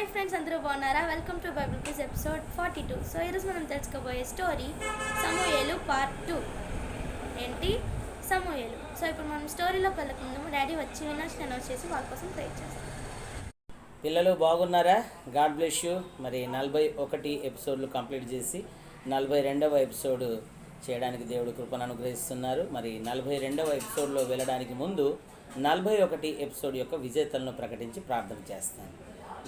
Hi friends అందరూ బాగున్నారా? Welcome to Bible quiz episode forty two so ఈరోజు మనం తెలుసుకోబోయే స్టోరీ సమూహలు పార్ట్ టూ ఏంటి? సమూహలు సో ఇప్పుడు మనం స్టోరీలోకి వెళ్ళక ముందు డాడీ వచ్చి వినర్స్ అనౌన్స్ చేసి వాళ్ళ కోసం ట్రై చేస్తాం. పిల్లలు బాగున్నారా? గాడ్ బ్లెస్ యూ మరి నలభై ఒకటి ఎపిసోడ్లు కంప్లీట్ చేసి నలభై రెండవ ఎపిసోడ్ చేయడానికి దేవుడు కృపను అనుగ్రహిస్తున్నారు. మరి నలభై రెండవ ఎపిసోడ్లో వెళ్ళడానికి ముందు నలభై ఒకటి ఎపిసోడ్ యొక్క విజేతలను ప్రకటించి ప్రార్థన చేస్తాను.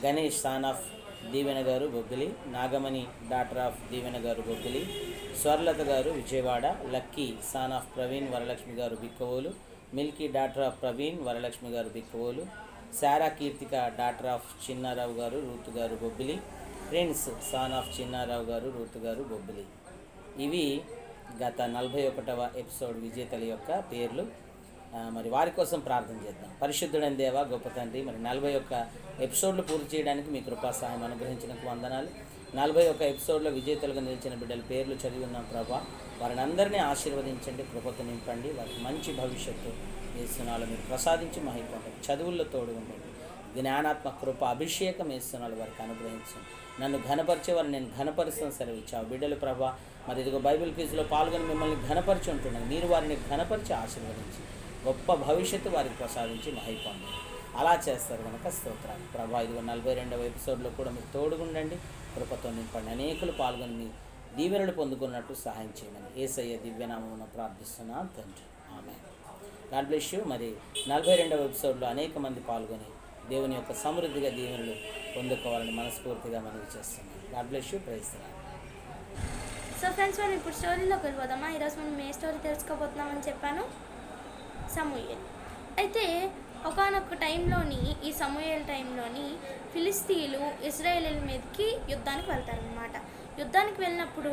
Ganesh son of Deevena garu Boggili Nagamani daughter of Deevena గారు బొగ్గిలి స్వర్లత గారు Vijayawada Lucky son of Praveen Varalakshmi గారు Bikkavolu Milky daughter of Praveen Varalakshmi గారు Bikkavolu Sarah Keerthika daughter of Chinnarao గారు రూతు గారు Bobbili Prince son of Chinnarao గారు Ruth గారు బొబ్బిలి. ఇవి గత నలభై ఒకటవ ఎపిసోడ్ విజేతల యొక్క పేర్లు. మరి వారి కోసం ప్రార్థన చేద్దాం. పరిశుద్ధుడైన దేవ గొప్ప తండ్రి మరి నలభై ఒక్క ఎపిసోడ్లు పూర్తి చేయడానికి మీ కృపా సహాయం అనుగ్రహించినందుకు వందనాలు. నలభై ఒక్క ఎపిసోడ్లో విజేతలుగా నిలిచిన బిడ్డల పేర్లు చదివి ఉన్నాం ప్రభా. వారిని అందరినీ ఆశీర్వదించండి కృపత నింపండి. వారికి మంచి భవిష్యత్తు వేస్తున్నాలు మీరు ప్రసాదించి మహిపండి చదువుల్లో తోడు ఉండండి. జ్ఞానాత్మ కృప అభిషేకం వేస్తున్నాడు వారికి అనుగ్రహించండి నన్ను ఘనపరిచే వారిని నేను ఘనపరుస్తాను సెలవిచ్చావు. బిడ్డలు ప్రభా మరి ఇదిగో బైబిల్ క్విజ్లో పాల్గొని మిమ్మల్ని ఘనపరిచి ఉంటున్నాను. మీరు వారిని ఘనపరిచి ఆశీర్వదించి. గొప్ప భవిష్యత్తు వారికి ప్రసాదించి మహిపొంది అలా చేస్తారు కనుక స్తోత్రాలు. ప్రభా ఇదిగో నలభై రెండవ ఎపిసోడ్లో కూడా మీరు తోడుగుండండి. కృపతో నింపండి. అనేకులు పాల్గొని మీ దీవెనలు పొందుకున్నట్టు సహాయం చేయమని ఏసయ్య దివ్యనామమున ప్రార్థిస్తున్నాను తండ్రి. ఆమె గాడ్ బ్లెస్ యూ. మరి నలభై రెండవ ఎపిసోడ్లో అనేక మంది పాల్గొని దేవుని యొక్క సమృద్ధిగా దీవెనలు పొందుకోవాలని మనస్ఫూర్తిగా మనవి చేస్తున్నాను గాడ్ బ్లెస్ యూ. ప్రైస్తున్నాను సో ఫ్రెండ్స్ మనం ఇప్పుడు స్టోరీలోకి వెళ్ళిపోదామా? ఈరోజు మనం ఏ స్టోరీ తెలుసుకోబోతున్నామని చెప్పాను? సమూయేల్. అయితే ఒకనొక టైంలోని ఈ సమూయేల్ టైంలోని ఫిలిస్తీన్లు ఇజ్రాయేల్ మీదకి యుద్ధానికి వెళ్తారనమాట యుద్ధానికి వెళ్ళినప్పుడు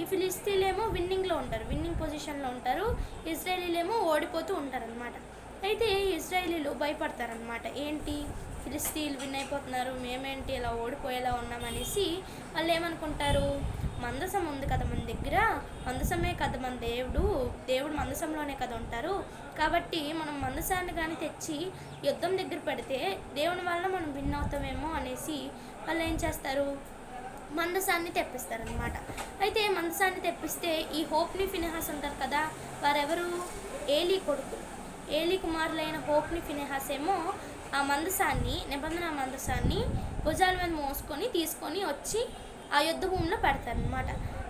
ఈ ఫిలిస్తీన్లేమో విన్నింగ్లో ఉంటారు విన్నింగ్ పొజిషన్లో ఉంటారు ఇజ్రాయేలీలేమో ఓడిపోతూ ఉంటారనమాట అయితే ఇజ్రాయేలీలు భయపడతారనమాట ఏంటి? ఫిలిస్తీన్లు విన్ అయిపోతున్నారు మేమేంటి ఇలా ఓడిపోయేలా ఉన్నామనేసి వాళ్ళు ఏమనుకుంటారు? మందసం ఉంది కదా మన దగ్గర? మందసమే కదా మన దేవుడు. దేవుడు మందసంలోనే కదా ఉంటారు. కాబట్టి మనం మందసాన్ని కానీ తెచ్చి యుద్ధం దగ్గర పెడితే దేవుని వల్ల మనం విన్ అవుతామేమో అనేసి వాళ్ళు ఏం చేస్తారు? మందసాన్ని తెప్పిస్తారనమాట అయితే మందసాన్ని తెప్పిస్తే ఈ హోప్ని ఫినిహాస్ ఉంటారు కదా వారెవరు? ఏలీ కొడుకు. ఏలీ కుమారులైన హోప్ని ఫినిహాస్ ఏమో ఆ మందసాన్ని నిబంధన మందసాన్ని భుజాల మీద మోసుకొని తీసుకొని వచ్చి ఆ యుద్ధ భూమిలో పెడతారనమాట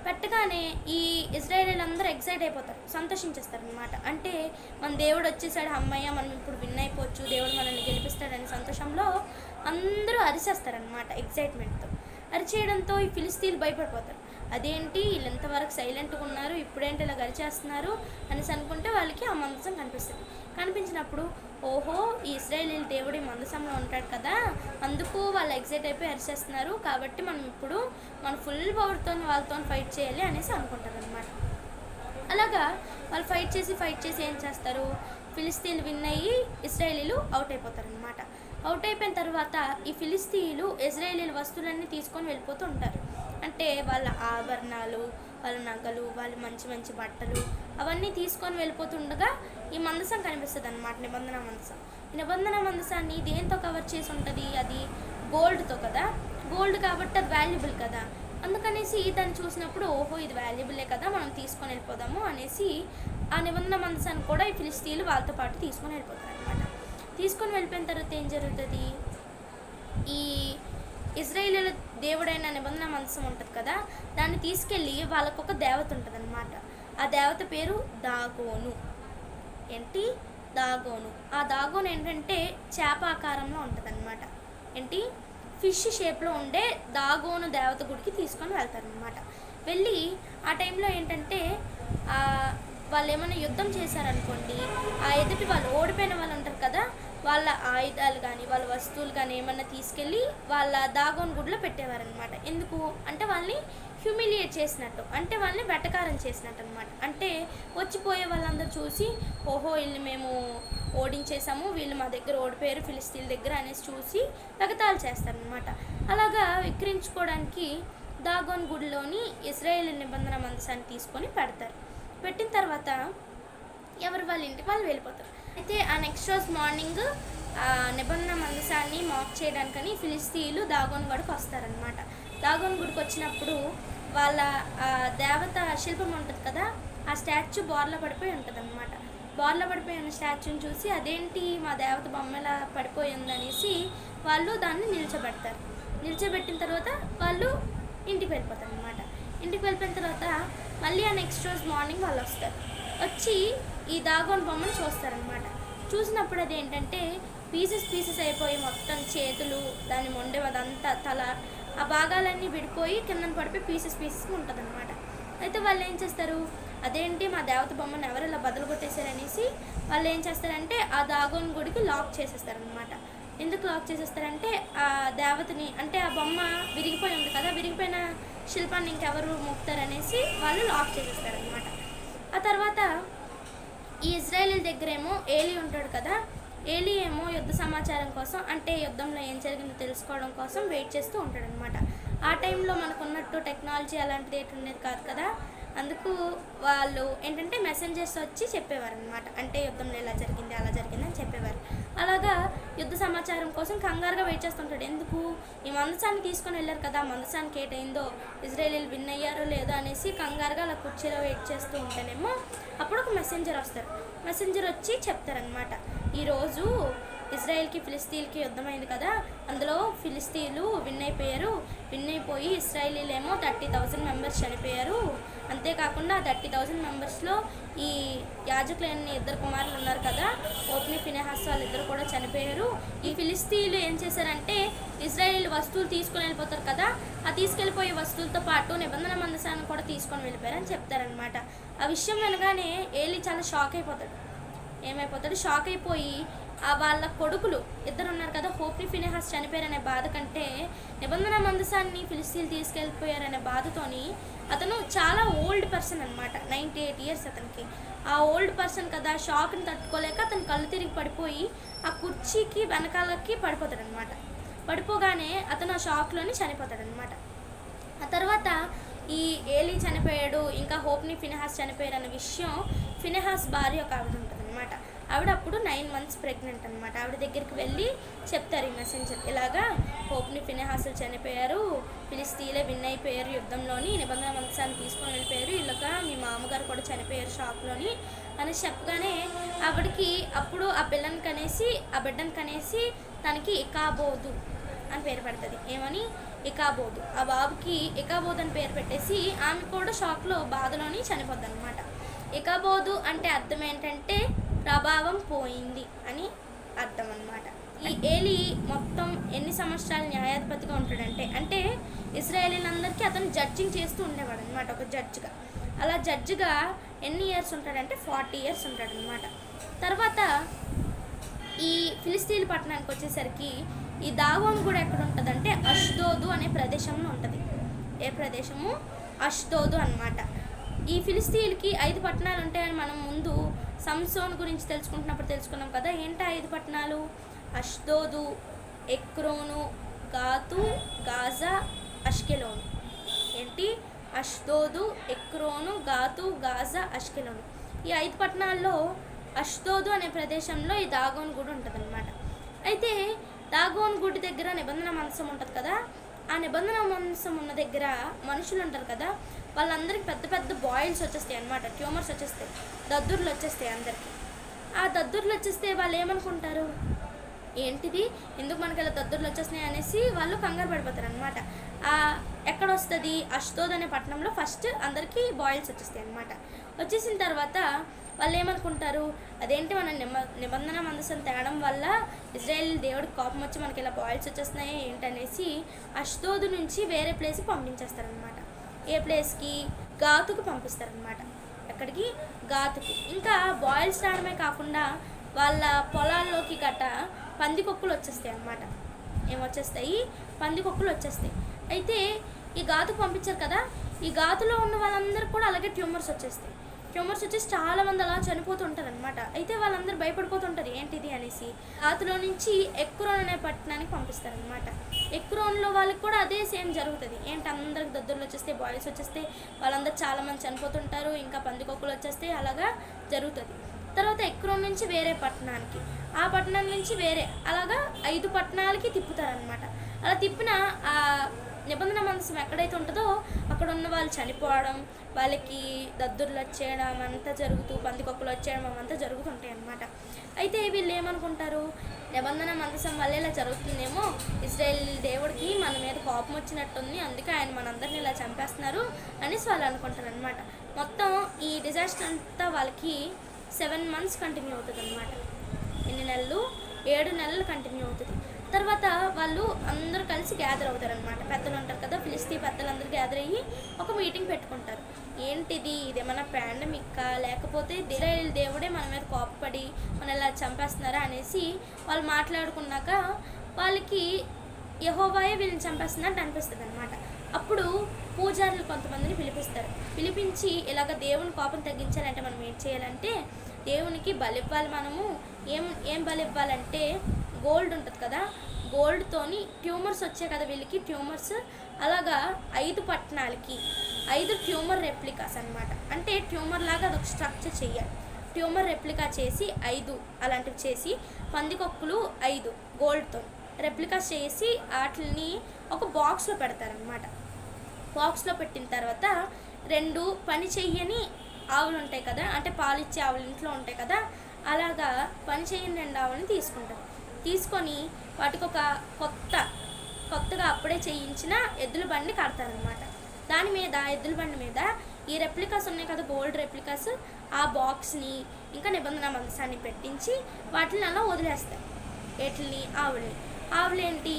పెట్టగానే ఈ ఇజ్రాయేలీలు అందరూ ఎక్సైట్ అయిపోతారు సంతోషించేస్తారనమాట అంటే మన దేవుడు వచ్చేసాడు అమ్మయ్య మనం ఇప్పుడు విన్ అయిపోవచ్చు దేవుడు మనల్ని గెలిపిస్తాడని సంతోషంలో అందరూ అరిచేస్తారనమాట ఎక్సైట్మెంట్తో. అరిచేయడంతో ఈ ఫిలిస్తీన్లు భయపడిపోతారు. అదేంటి? వీళ్ళు ఎంతవరకు సైలెంట్గా ఉన్నారు? ఇప్పుడేంటి ఇలా గరిచేస్తున్నారు? అనేసి అనుకుంటే వాళ్ళకి ఆ మందసం కనిపిస్తుంది. కనిపించినప్పుడు ఓహో ఈ ఇస్రాయేలీల దేవుడు ఈ మందసంలో ఉంటాడు కదా అందుకు వాళ్ళు ఎగ్జైట్ అయిపోయి అరిచేస్తున్నారు. కాబట్టి మనం ఇప్పుడు మన ఫుల్ పవర్తో వాళ్ళతో ఫైట్ చేయాలి అనేసి అనుకుంటారు అనమాట అలాగా వాళ్ళు ఫైట్ చేసి ఫైట్ చేసి ఏం చేస్తారు? ఫిలిస్తీన్లు విన్ అయ్యి ఇస్రాయేలీలు అవుట్ అయిపోతారు అనమాట అవుట్ అయిపోయిన తర్వాత ఈ ఫిలిస్తీన్లు ఇజ్రాయేలీల వస్తువులన్నీ తీసుకొని వెళ్ళిపోతూ ఉంటారు. అంటే వాళ్ళ ఆభరణాలు వాళ్ళ నగలు వాళ్ళ మంచి మంచి బట్టలు అవన్నీ తీసుకొని వెళ్ళిపోతుండగా ఈ మందసం కనిపిస్తుంది అనమాట నిబంధన మందసం. ఈ నిబంధన మందసాన్ని దేంతో కవర్ చేసి ఉంటుంది? అది గోల్డ్తో కదా? గోల్డ్ కాబట్టి అది వాల్యుబుల్ కదా? అందుకనేసి దాన్ని చూసినప్పుడు ఓహో ఇది వాల్యుబులే కదా మనం తీసుకొని వెళ్ళిపోదాము అనేసి ఆ నిబంధన మందసాన్ని కూడా ఈ ఫిలిస్తీన్లు వాళ్ళతో పాటు తీసుకొని వెళ్ళిపోతారు అనమాట తీసుకొని వెళ్ళిపోయిన తర్వాత జరుగుతుంది? ఈ ఇజ్రాయేలీల దేవుడైన నిబంధన మందసం ఉంటుంది కదా దాన్ని తీసుకెళ్ళి వాళ్ళకు ఒక దేవత ఉంటుంది అనమాట ఆ దేవత పేరు దాగోను. ఏంటి? దాగోను. ఆ దాగోను ఏంటంటే చేప ఆకారంలో ఉంటుంది అనమాట ఏంటి? ఫిష్ షేప్లో ఉండే దాగోను దేవత గుడికి తీసుకొని వెళ్తారనమాట వెళ్ళి ఆ టైంలో ఏంటంటే వాళ్ళు ఏమైనా యుద్ధం చేశారనుకోండి ఆ ఎదుటి వాళ్ళు ఓడిపోయిన వాళ్ళు ఉంటారు కదా వాళ్ళ ఆయుధాలు కానీ వాళ్ళ వస్తువులు కానీ ఏమన్నా తీసుకెళ్ళి వాళ్ళ దాగోన్ గుడిలో పెట్టేవారనమాట. ఎందుకు? అంటే వాళ్ళని హ్యూమిలియేట్ చేసినట్టు అంటే వాళ్ళని వెటకారం చేసినట్టు అనమాట. అంటే వచ్చిపోయే వాళ్ళందరూ చూసి ఓహో వీళ్ళు మేము ఓడించేసాము వీళ్ళు మా దగ్గర ఓడిపోయారు ఫిలిస్తీన్ దగ్గర అనేసి చూసి వెగతాలు చేస్తారనమాట. అలాగా విక్రించుకోవడానికి దాగోన్ గుడిలోని ఇస్రాయేల్ నిబంధన మందసాన్ని తీసుకొని పెడతారు. పెట్టిన తర్వాత ఎవరు వాళ్ళ ఇంటికి వాళ్ళు వెళ్ళిపోతారు. అయితే ఆ నెక్స్ట్ రోజు మార్నింగ్ ఆ నిబంధన మందసాన్ని మాక్ చేయడానికని ఫిలిస్తీన్లు దాగోన్ గడికి వస్తారనమాట దాగోన్ గుడికి వచ్చినప్పుడు వాళ్ళ దేవత శిల్పం ఉంటుంది కదా ఆ స్టాచ్యూ బోర్ల పడిపోయి ఉంటుంది అనమాట బోర్ల పడిపోయి ఉన్న స్టాచ్యూని చూసి అదేంటి మా దేవత బొమ్మ ఎలా పడిపోయి ఉందనేసి వాళ్ళు దాన్ని నిల్చోబెడతారు. నిల్చోబెట్టిన తర్వాత వాళ్ళు ఇంటికి వెళ్ళిపోతారు అనమాట ఇంటికి వెళ్ళిపోయిన తర్వాత మళ్ళీ ఆ నెక్స్ట్ రోజు మార్నింగ్ వాళ్ళు వస్తారు. వచ్చి ఈ దాగోన్ బొమ్మను చూస్తారనమాట చూసినప్పుడు అది ఏంటంటే పీసెస్ పీసెస్ అయిపోయి మొత్తం చేతులు దాని మొండె అదంతా తల ఆ భాగాలన్నీ విడిపోయి కిందన పడిపోయి పీసెస్ పీసెస్ ఉంటుంది అనమాట అయితే వాళ్ళు ఏం చేస్తారు? అదేంటి మా దేవత బొమ్మను ఎవరు ఇలా బదులు కొట్టేశారనేసి వాళ్ళు ఏం చేస్తారంటే ఆ దాగోన్ గుడికి లాక్ చేసేస్తారనమాట ఎందుకు లాక్ చేసేస్తారంటే ఆ దేవతని అంటే ఆ బొమ్మ విరిగిపోయి ఉంది కదా విరిగిపోయిన శిల్పాన్ని ఇంకెవరు మొక్కుతారనేసి వాళ్ళు లాక్ చేసేస్తారనమాట ఆ తర్వాత ఈ ఇజ్రాయేల్ దగ్గరేమో ఏలి ఉంటాడు కదా ఏలి ఏమో యుద్ధ సమాచారం కోసం అంటే యుద్ధంలో ఏం జరిగిందో తెలుసుకోవడం కోసం వెయిట్ చేస్తూ ఉంటాడు అనమాట ఆ టైంలో మనకున్నట్టు టెక్నాలజీ అలాంటిది ఏంటి ఉండేది కాదు కదా అందుకు వాళ్ళు ఏంటంటే మెసెంజర్స్ వచ్చి చెప్పేవారు అనమాట అంటే యుద్ధంలో ఇలా జరిగింది అలా జరిగింది అని చెప్పేవారు. అలాగా యుద్ధ సమాచారం కోసం కంగారుగా వెయిట్ చేస్తుంటాడు. ఎందుకు? ఈ మందసాన్ని తీసుకొని వెళ్ళారు కదా మందసానికి ఏటైందో? ఇజ్రాయేలీలు విన్ అయ్యారో లేదో అనేసి కంగారుగా అలా కుర్చీలో వెయిట్ చేస్తూ ఉంటేనేమో అప్పుడు ఒక మెసెంజర్ వస్తారు. మెసెంజర్ వచ్చి చెప్తారనమాట ఈరోజు ఇజ్రాయెల్కి ఫిలిస్తీన్కి యుద్ధమైంది కదా అందులో ఫిలిస్తీన్లు విన్ అయిపోయారు. విన్ అయిపోయి ఇస్రాయలీలేమో థర్టీ థౌజండ్ మెంబర్స్ చనిపోయారు. అంతేకాకుండా థర్టీ థౌజండ్ మెంబర్స్లో ఈ యాజకులైన ఇద్దరు కుమారులు ఉన్నారు కదా ఓప్ని ఫినెహాస్ వాళ్ళిద్దరు కూడా చనిపోయారు. ఈ ఫిలిస్తీన్లు ఏం చేశారంటే ఇజ్రాయిల్ వస్తువులు తీసుకొని వెళ్ళిపోతారు కదా ఆ తీసుకెళ్ళిపోయే వస్తువులతో పాటు నిబంధన మందసాన్ని కూడా తీసుకొని వెళ్ళిపోయారని చెప్తారనమాట ఆ విషయం వినగానే ఏలి చాలా షాక్ అయిపోతాడు. ఏమైపోతాడు? షాక్ అయిపోయి వాళ్ళ కొడుకులు ఇద్దరు ఉన్నారు కదా హోప్ని ఫినిహాస్ చనిపోయారనే బాధ కంటే నిబంధన మందసాన్ని ఫిలిస్తీన్ తీసుకెళ్ళిపోయారనే బాధతోని అతను చాలా ఓల్డ్ పర్సన్ అనమాట నైంటీ ఎయిట్ ఇయర్స్ అతనికి. ఆ ఓల్డ్ పర్సన్ కదా షాక్ని తట్టుకోలేక అతను కళ్ళు తిరిగి పడిపోయి ఆ కుర్చీకి వెనకాలకి పడిపోతాడు అనమాట పడిపోగానే అతను ఆ షాక్లోనే చనిపోతాడు అనమాట ఆ తర్వాత ఈ ఏలీ చనిపోయాడు ఇంకా హోప్ని ఫినహాస్ చనిపోయాడు అన్న విషయం ఫినహాస్ భార్య ఒక ఆవిడ ఉంటుంది అనమాట ఆవిడ అప్పుడు నైన్ మంత్స్ ప్రెగ్నెంట్ అనమాట ఆవిడ దగ్గరికి వెళ్ళి చెప్తారు ఈ మెసెంజర్ ఇలాగా హోప్ని ఫినహాసులు చనిపోయారు ఫిలిస్తీన్లే విన్ అయిపోయారు యుద్ధంలోని నిబంధన మంత్సాన్ని తీసుకొని వెళ్ళిపోయారు ఇలాగా మీ మామగారు కూడా చనిపోయారు షాప్లోని అని చెప్పగానే ఆవిడకి అప్పుడు ఆ పిల్లని కనేసి ఆ బిడ్డను కనేసి తనకి ఇకాబోదు అని పేరు పెడుతుంది. ఏమని? ఇకాబోదు. ఆ బాబుకి ఇకాబోదు అని పేరు పెట్టేసి ఆమె కూడా షాక్లో బాధలోని చనిపోద్ది అనమాట ఇకాబోదు అంటే అర్థం ఏంటంటే ప్రభావం పోయింది అని అర్థం అనమాట ఈ ఏలి మొత్తం ఎన్ని సంవత్సరాలు న్యాయాధిపతిగా ఉంటాడంటే అంటే ఇస్రాయేలీలందరికీ అతను జడ్జింగ్ చేస్తూ ఉండేవాడు అనమాట ఒక జడ్జిగా అలా జడ్జిగా ఎన్ని ఇయర్స్ ఉంటాడంటే ఫార్టీ ఇయర్స్ ఉంటాడనమాట తర్వాత ఈ ఫిలిస్తీన్ పట్టణానికి వచ్చేసరికి ఈ దాగోన్ కూడా ఎక్కడ ఉంటుందంటే అష్దోదు అనే ప్రదేశంలో ఉంటుంది. ఏ ప్రదేశము? అష్దోదు అన్నమాట. ఈ ఫిలిస్తీన్కి ఐదు పట్టణాలు ఉంటాయని మనం ముందు సంసోన్ గురించి తెలుసుకుంటున్నప్పుడు తెలుసుకున్నాం కదా. ఏంటి ఐదు పట్టణాలు? Ashdod Ekron Gath Gaza Ashkelon. ఏంటి? Ashdod Ekron Gath Gaza Ashkelon. ఈ ఐదు పట్టణాల్లో అష్దోదు అనే ప్రదేశంలో ఈ దాగోన్ గుడి ఉంటుంది అయితే దాగోన్ గుడి దగ్గర నిబంధన మంచం ఉంటుంది కదా. ఆ నిబంధన మాంసం ఉన్న దగ్గర మనుషులు ఉంటారు కదా వాళ్ళందరికీ పెద్ద పెద్ద బాయిల్స్ వచ్చేస్తాయి అనమాట ట్యూమర్స్ వచ్చేస్తాయి దద్దుర్లు వచ్చేస్తాయి అందరికీ. ఆ దద్దుర్లు వచ్చేస్తే వాళ్ళు ఏమనుకుంటారు? ఏంటిది? ఎందుకు మనకి ఇలా దద్దుర్లు వచ్చేస్తున్నాయి అనేసి వాళ్ళు కంగారు పడిపోతారు అనమాట ఎక్కడ వస్తుంది అష్తోద్ అనే పట్టణంలో ఫస్ట్ అందరికీ బాయిల్స్ వచ్చేస్తాయి అనమాట వచ్చేసిన తర్వాత వాళ్ళు ఏమనుకుంటారు అదేంటి మన నిమ నిబంధన మందసం తేడం వల్ల ఇజ్రాయెల్ దేవుడికి కోపం వచ్చి మనకి ఇలా బాయిల్స్ వచ్చేస్తున్నాయి ఏంటనేసి అష్తోదు నుంచి వేరే ప్లేస్కి పంపించేస్తారనమాట ఏ ప్లేస్కి గాతుకు పంపిస్తారనమాట ఎక్కడికి? గాతుకు ఇంకా బాయిల్స్ రావడమే కాకుండా వాళ్ళ పొలాల్లోకి గట్ట పందికొక్కులు వచ్చేస్తాయి అన్నమాట. ఏమొచ్చేస్తాయి? పందికొక్కులు వచ్చేస్తాయి. అయితే ఈ గాతుకు పంపించారు కదా? ఈ గాతులో ఉన్న వాళ్ళందరూ కూడా అలాగే ట్యూమర్స్ వచ్చేస్తాయి. ట్యూమర్స్ వచ్చేసి చాలా మంది అలా చనిపోతుంటారు అనమాట అయితే వాళ్ళందరూ భయపడిపోతుంటారు ఏంటిది? అనేసి. గాతులో నుంచి ఎక్కురోన్ అనే పట్టణానికి పంపిస్తారు అనమాట ఎక్రోన్లో వాళ్ళకి కూడా అదే సేమ్ జరుగుతుంది. ఏంటి అందరికి దద్దుర్లు వచ్చేస్తే బాయ్స్ వచ్చేస్తే వాళ్ళందరూ చాలామంది చనిపోతుంటారు ఇంకా పందికొక్కులు వచ్చేస్తే అలాగా జరుగుతుంది. తర్వాత ఎక్రోన్ నుంచి వేరే పట్టణానికి. ఆ పట్టణం నుంచి వేరే అలాగా ఐదు పట్టణాలకి తిప్పుతారనమాట అలా తిప్పిన ఆ నిబంధన మనసం ఎక్కడైతే ఉంటుందో అక్కడ ఉన్న వాళ్ళు చనిపోవడం వాళ్ళకి దద్దుర్లు వచ్చేయడం అంతా జరుగుతూ పందికొక్కులు వచ్చేయడం అవంతా జరుగుతుంటాయి అన్నమాట. అయితే వీళ్ళు ఏమనుకుంటారు? నిబంధన మందసం వల్ల ఇలా జరుగుతుందేమో? ఇజ్రాయెల్ దేవుడికి మన మీద కోపం వచ్చినట్టుంది అందుకే ఆయన మనందరిని ఇలా చంపేస్తున్నారు అనేసి వాళ్ళు అనుకుంటారు అనమాట మొత్తం ఈ డిజాస్టర్ అంతా వాళ్ళకి సెవెన్ మంత్స్ కంటిన్యూ అవుతుంది అనమాట ఎన్ని నెలలు? ఏడు నెలలు కంటిన్యూ అవుతుంది. తర్వాత వాళ్ళు అందరూ కలిసి గ్యాదర్ అవుతారు అనమాట పెద్దలు ఉంటారు కదా ఫిలిస్తీ పెద్దలు అందరూ గ్యాదర్ అయ్యి ఒక మీటింగ్ పెట్టుకుంటారు. ఏంటిది? ఇదేమన్నా పాండమిక్ లేకపోతే ఇజ్రాయేల్ దేవుడే మన మీద కోపపడి మన ఇలా చంపేస్తున్నారా అనేసి వాళ్ళు మాట్లాడుకున్నాక వాళ్ళకి యహోవాయే వీళ్ళని చంపేస్తున్నట్టు అనిపిస్తుంది అనమాట అప్పుడు పూజారులు కొంతమందిని పిలిపిస్తారు. పిలిపించి ఇలాగ దేవుని కోపం తగ్గించాలంటే మనం ఏం చేయాలంటే దేవునికి బలివ్వాలి మనము. ఏం ఏం బలి ఇవ్వాలంటే గోల్డ్ ఉంటుంది కదా గోల్డ్తోని ట్యూమర్స్ వచ్చాయి కదా వీళ్ళకి ట్యూమర్స్. అలాగా ఐదు పట్టణాలకి ఐదు ట్యూమర్ రెప్లికాస్ అన్నమాట. అంటే ట్యూమర్ లాగా అదొక స్ట్రక్చర్ చేయాలి ట్యూమర్ రెప్లికా చేసి ఐదు అలాంటివి చేసి పందికొక్కులు ఐదు గోల్డ్తో రెప్లికాస్ చేసి వాటిని ఒక బాక్స్లో పెడతారనమాట బాక్స్లో పెట్టిన తర్వాత రెండు పని చెయ్యని ఆవులు ఉంటాయి కదా అంటే పాలిచ్చే ఆవులు ఇంట్లో ఉంటాయి కదా అలాగా పని చేయని రెండు ఆవులని తీసుకుంటారు. తీసుకొని వాటికి ఒక కొత్త కొత్తగా అప్పుడే చేయించిన ఎద్దుల బండి కడతారనమాట దాని మీద ఎద్దుల బండి మీద ఈ రెప్లికాస్ ఉన్నాయి కదా గోల్డ్ రెప్లికాస్ ఆ బాక్స్ని ఇంకా నిబంధన మందసాన్ని పెట్టించి వాటిని అలా వదిలేస్తారు. ఎట్లని ఆవులని. ఆవులేంటి?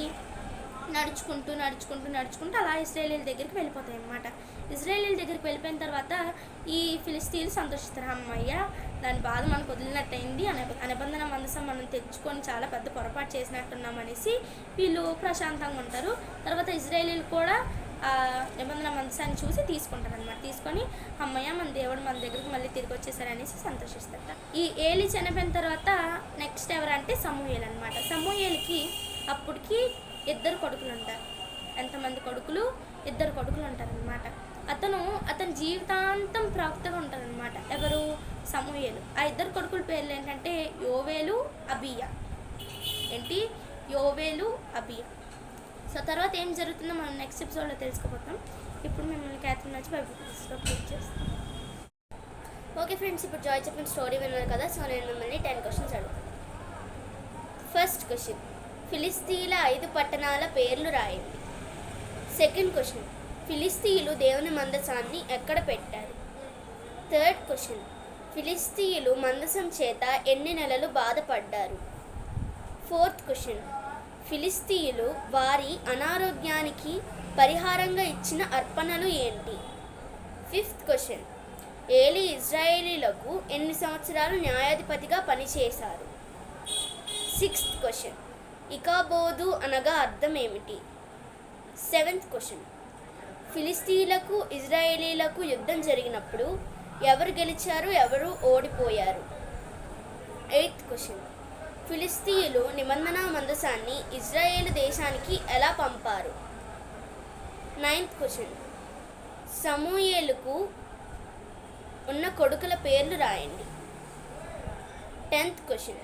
నడుచుకుంటూ నడుచుకుంటూ నడుచుకుంటూ అలా ఇజ్రాయేలీల దగ్గరికి వెళ్ళిపోతాయి అన్నమాట ఇజ్రాయేలీల దగ్గరికి వెళ్ళిపోయిన తర్వాత ఈ ఫిలిస్తీన్లు సంతోషిస్తారు. అమ్మయ్య దాని బాధ మనకు వదిలినట్టయింది. అనే అనుబంధన మందసం మనం తెచ్చుకొని చాలా పెద్ద పొరపాటు చేసినట్టున్నాం అనేసి వీళ్ళు ప్రశాంతంగా ఉంటారు. తర్వాత ఇజ్రాయేలీలు కూడా నిబంధన మందసాన్ని చూసి తీసుకుంటారు అనమాట తీసుకొని అమ్మయ్య మన దేవుడు మన దగ్గరికి మళ్ళీ తిరిగి వచ్చేసారనేసి సంతోషిస్తారట ఈ ఏలి చనిపోయిన తర్వాత నెక్స్ట్ ఎవరంటే సమూహేలు అనమాట సమూహేలకి అప్పటికి ఇద్దరు కొడుకులు ఉంటారు. ఎంతమంది కొడుకులు? ఇద్దరు కొడుకులు ఉంటారనమాట అతను అతని జీవితాంతం ప్రవక్తగా ఉంటారనమాట ఎవరు? సమూహేలు ఆ ఇద్దరు కొడుకుల పేర్లు ఏంటంటే యోవేలు అబియా. ఏంటి? యోవేలు అబియా. సో తర్వాత ఏం జరుగుతుందో మనం నెక్స్ట్ ఎపిసోడ్లో తెలుసుకోబోతాం. ఇప్పుడు మిమ్మల్ని క్యాథరిన్ నచ్చి బైబిల్ చేస్తాం. ఓకే ఫ్రెండ్స్ ఇప్పుడు జాయ్ చెప్పిన స్టోరీ విన్నారు కదా సో నేను మిమ్మల్ని టెన్ క్వశ్చన్స్ అడుగుతాను. ఫస్ట్ క్వశ్చన్ ఫిలిస్తీన్ల ఐదు పట్టణాల పేర్లు రాయండి. సెకండ్ క్వశ్చన్ ఫిలిస్తీయులు దేవుని మందసాన్ని ఎక్కడ పెట్టారు? థర్డ్ క్వశ్చన్ ఫిలిస్తీయులు మందసం చేత ఎన్ని నెలలు బాధపడ్డారు? ఫోర్త్ క్వశ్చన్ ఫిలిస్తీయులు వారి అనారోగ్యానికి పరిహారంగా ఇచ్చిన అర్పణలు ఏంటి? ఫిఫ్త్ క్వశ్చన్ ఏలి ఇజ్రాయేలీలకు ఎన్ని సంవత్సరాలు న్యాయాధిపతిగా పనిచేశారు? సిక్స్త్ క్వశ్చన్ ఇకాబోదు అనగా అర్థం ఏమిటి? సెవెంత్ క్వశ్చన్ ఫిలిస్తీన్లకు ఇజ్రాయేలీలకు యుద్ధం జరిగినప్పుడు ఎవరు గెలిచారు ఎవరు ఓడిపోయారు? Eighth question. ఫిలిస్తీయులు నిబంధన మందసాన్ని ఇజ్రాయేల్ దేశానికి ఎలా పంపారు? Ninth question. సమూయేలుకు ఉన్న కొడుకుల పేర్లు రాయండి. Tenth question.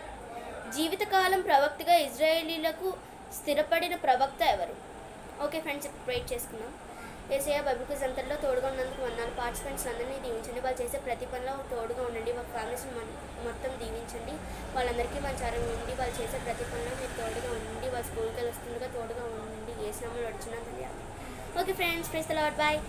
జీవితకాలం ప్రవక్తగా ఇజ్రాయేలీలకు స్థిరపడిన ప్రవక్త ఎవరు? ఓకే ఫ్రెండ్స్ ఇప్పుడు వెయిట్ చేసుకుందాం. ఏసయ్య బైబిల్ క్విజ్ అంతట్లో తోడుగా ఉన్నందుకు వందనాలు. పార్టిసిపెంట్స్ అందరినీ దీవించండి. వాళ్ళు చేసే ప్రతి పనిలో తోడుగా ఉండండి. వాళ్ళ ఫ్యామిలీస్ మొత్తం దీవించండి. వాళ్ళందరికీ మంచి ఆరోగ్యం ఉండి వాళ్ళు చేసే ప్రతి పనిలో మీరు తోడుగా ఉండండి వాళ్ళ స్కూల్కి వెళ్ళి వస్తుండగా తోడుగా ఉండండి. ఏ శ్రమలు అడిచినా తెలియాలి okay friends praise Lord bye.